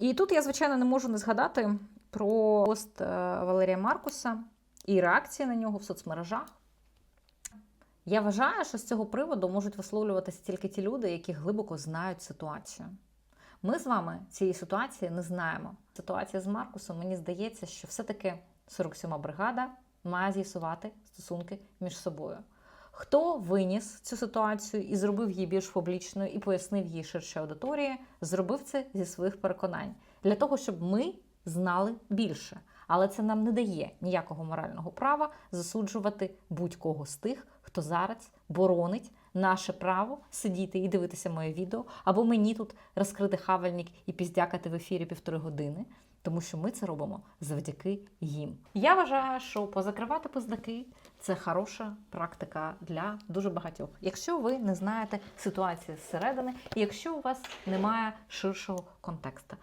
І тут я, звичайно, не можу не згадати про пост е, Валерія Маркуса і реакції на нього в соцмережах. Я вважаю, що з цього приводу можуть висловлюватися тільки ті люди, які глибоко знають ситуацію. Ми з вами цієї ситуації не знаємо. Ситуація з Маркусом, мені здається, що все-таки 47-ма бригада має з'ясувати стосунки між собою. Хто виніс цю ситуацію і зробив її більш публічною і пояснив її ширше аудиторії, зробив це зі своїх переконань для того, щоб ми знали більше. Але це нам не дає ніякого морального права засуджувати будь-кого з тих, хто зараз боронить наше право сидіти і дивитися моє відео, або мені тут розкрити хавальник і піздякати в ефірі півтори години. Тому що ми це робимо завдяки їм. Я вважаю, що позакривати пиздаки це хороша практика для дуже багатьох. Якщо ви не знаєте ситуації зсередини, і якщо у вас немає ширшого контексту.